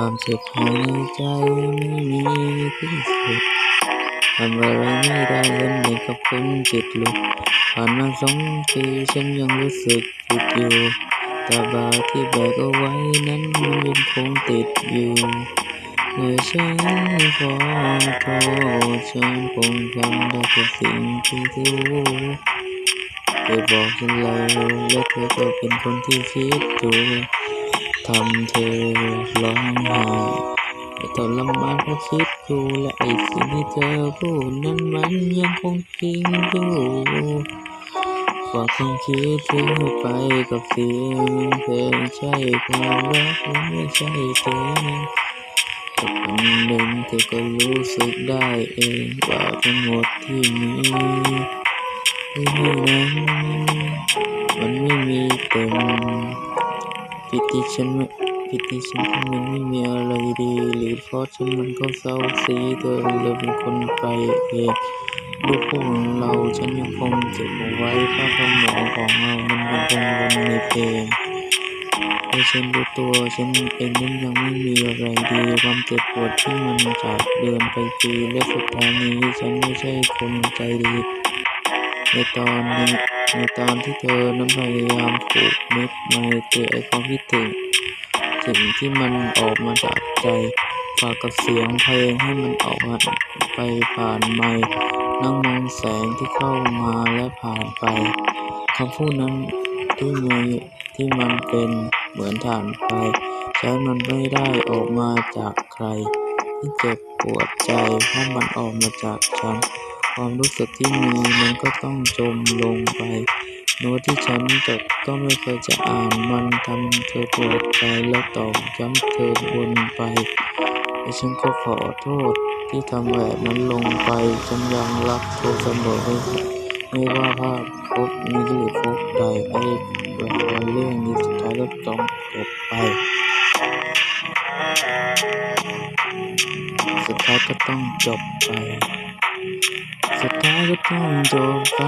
ความเจ็บภายในใจไม่มีที่สุดทำอะไรไม่ได้เล่นเหมือนกับคนจิตหลุดผ่านมาสองปีฉันยังรู้สึกผิดอยู่แต่บาที่แบกเอาไว้นั้นมันยังคงติดอยู่เมื่อฉันขอโทษฉันคงทำได้แค่สิ่งที่รู้เธอบอกฉันแล้วและเธอก็เป็นคนที่คิดถูก ทำเธอร้องไห้แต่ทรมานเพราะคิดกูและไอ้สิ่งที่เธอพูดนั้นมันยังคงจริงอยู่ฝากความคิดทิ้งไปกับเสียงเพลงใช่ความรักไม่ใช่เธอแต่วันหนึ่งเธอก็รู้สึกได้เองว่าทั้งหมดที่มีที่ให้นั้น ที่ฉันไม่ผิดที่ฉันทำมันไม่มีอะไรดี หรือเพราะฉันมันก็เศร้าสีเธอเลยเป็นคนไปเองลูกของเราฉันยังคงเก็บเอาไว้ภาพสมองของเรามันยังคงวนในเพลงแต่ฉันรู้ตัวฉันเองนั้นยังไม่มีอะไรดีความเจ็บปวดที่มันจากเดือนไปปีและสุดท้ายนี้ฉันไม่ใช่คนใจดี ในตอนนี้ในตอนที่เธอนั้นพยายามผูกมิตรในตัวไอความคิดถึงสิ่งที่มันออกมาจากใจฝากกับเสียงเพลงให้มันออกมาไปผ่านไมค์นั่งมองแสงที่เข้ามาและผ่านไปคำพูดนั้นที่มีที่มันเป็นเหมือนฐานไฟใช้มันไม่ได้ออกมาจากใครที่เจ็บปวดใจเพราะมันออกมาจากฉัน ความรู้สึกที่มีมันก็ต้องจมลงไป โน้ตที่ฉันจดก็ไม่เคยจะอ่านมันทำเธอปวดใจและตอกย้ำเธอวนไปแต่ฉันก็ขอโทษที่ทำแบบนั้นลงไปฉันยังรักเธอเสมอไม่ว่าภาพพบนี้หรือพบใดไอ้ละครเรื่องนี้สุดท้ายก็ต้องจบไป สุดท้ายก็ต้องจบไป สุดท้ายก็ต้องจบไป